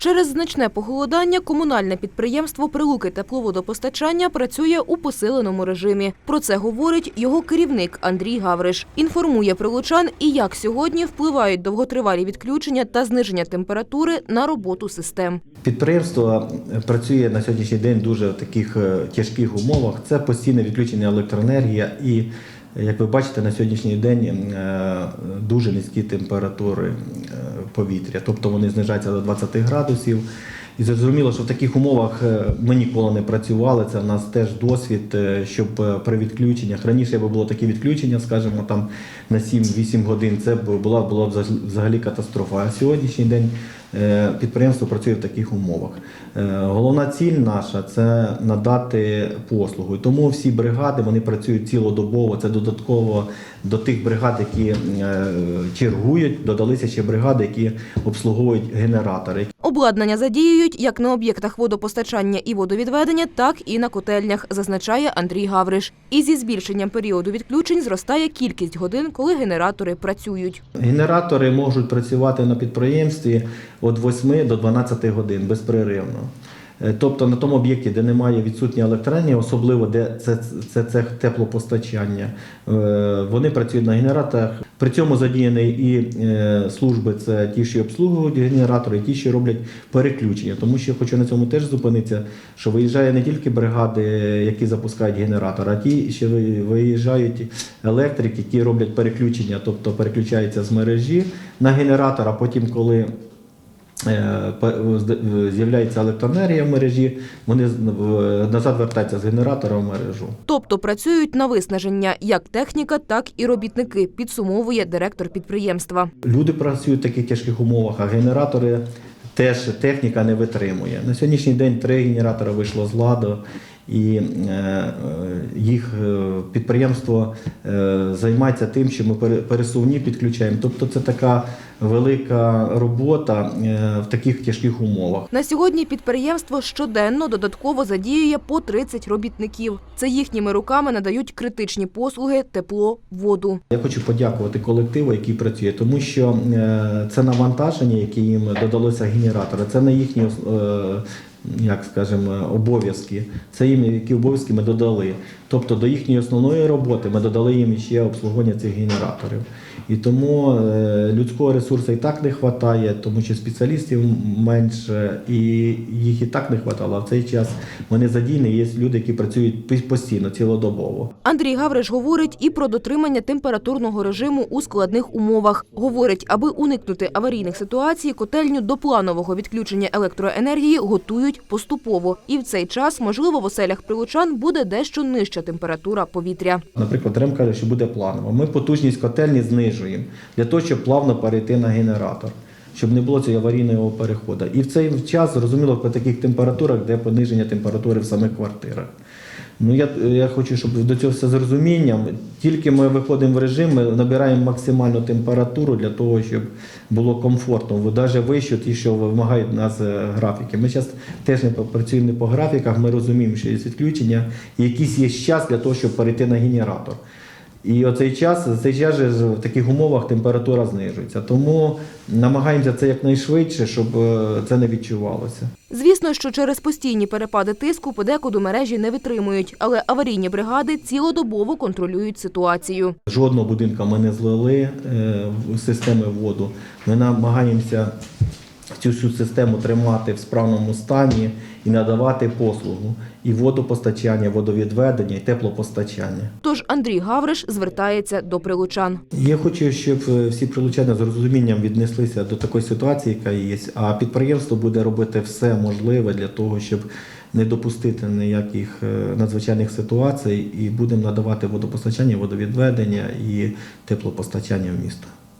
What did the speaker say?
Через значне похолодання комунальне підприємство Прилуки тепловодопостачання працює у посиленому режимі. Про це говорить його керівник Андрій Гавриш. Інформує прилучан і як сьогодні впливають довготривалі відключення та зниження температури на роботу систем. Підприємство працює на сьогоднішній день дуже в таких е, тяжких умовах. Це постійне відключення електроенергії і, як ви бачите, на сьогоднішній день е, дуже низькі температури е, повітря, тобто вони знижаються до 20 градусів. І зрозуміло, що в таких умовах е, ми ніколи не працювали. Це в нас теж досвід, е, щоб е, при відключеннях раніше якби було таке відключення, скажімо, там на 7-8 годин. Це була була взагалі- катастрофа. А сьогоднішній день підприємство працює в таких умовах. Головна ціль наша це надати послугу. Тому всі бригади вони працюють цілодобово. Це додатково до тих бригад, які чергують, додалися ще бригади, які обслуговують генератори. Обладнання задіюють як на об'єктах водопостачання і водовідведення, так і на котельнях, зазначає Андрій Гавриш. І зі збільшенням періоду відключень зростає кількість годин, коли генератори працюють. Генератори можуть працювати на підприємстві від 8 до 12 годин безперервно. Е, Тобто на тому об'єкті, де немає відсутньої електроенергії, особливо де це, це, це теплопостачання, е, вони працюють на генераторах. При цьому задіяні і е, служби, це ті, що обслуговують генератори, і ті, що роблять переключення. Тому що я хочу на цьому теж зупинитися, що виїжджає не тільки бригади, які запускають генератор, а ті, що виїжджають електрики, які роблять переключення, тобто переключаються з мережі на генератор, а потім, коли з'являється електроенергія в мережі, вони назад вертаються з генератора в мережу. Тобто працюють на виснаження як техніка, так і робітники, підсумовує директор підприємства. Люди працюють в таких тяжких умовах, а генератори теж техніка не витримує. На сьогоднішній день три генератори вийшло з ладу, і е, їх е, підприємство е, займається тим, що ми пере- пересувні підключаємо. Тобто це така велика робота в таких тяжких умовах. На сьогодні підприємство щоденно додатково задіює по 30 робітників. Це їхніми руками надають критичні послуги, тепло, воду. Я хочу подякувати колективу, який працює, тому що це навантаження, яке їм додалося генератора, це на їхні як скажемо, обов'язки. Це їм які обов'язки ми додали. Тобто до їхньої основної роботи ми додали їм ще обслуговування цих генераторів. І тому е, людського ресурсу і так не вистачає, тому що спеціалістів менше, і їх і так не вистачало. А в цей час вони задійні, є люди, які працюють постійно, цілодобово. Андрій Гавриш говорить і про дотримання температурного режиму у складних умовах. Говорить, аби уникнути аварійних ситуацій, котельню до планового відключення електроенергії готують поступово. І в цей час, можливо, в оселях прилучан буде дещо нижча температура повітря. Наприклад, РЕМ каже, що буде планово. Ми потужність котельні знижуємо для того, щоб плавно перейти на генератор, щоб не було цього аварійного переходу. І в цей час, зрозуміло, по таких температурах, де пониження температури в самих квартирах. Ну, я, я хочу, щоб до цього все з розумінням. Тільки ми виходимо в режим, ми набираємо максимальну температуру для того, щоб було комфортно. Навіть вище ті, що вимагають нас е, графіки. Ми зараз теж не працюємо не по графіках, ми розуміємо, що є відключення, якийсь є час для того, щоб перейти на генератор. І оцей час, цей час же в таких умовах температура знижується. Тому намагаємося це якнайшвидше, щоб е, це не відчувалося. Звісно, що через постійні перепади тиску подекуди мережі не витримують, але аварійні бригади цілодобово контролюють ситуацію. Жодного будинку ми не злили е, в системи воду. Ми намагаємося цю всю систему тримати в справному стані і надавати послугу і водопостачання, водовідведення, і теплопостачання. Тож Андрій Гавриш звертається до прилучан. Я хочу, щоб е, всі прилучани з розумінням віднеслися до такої ситуації, яка є, а підприємство буде робити все можливе для того, щоб не допустити ніяких е, надзвичайних ситуацій, і будемо надавати водопостачання, водовідведення і теплопостачання в місто.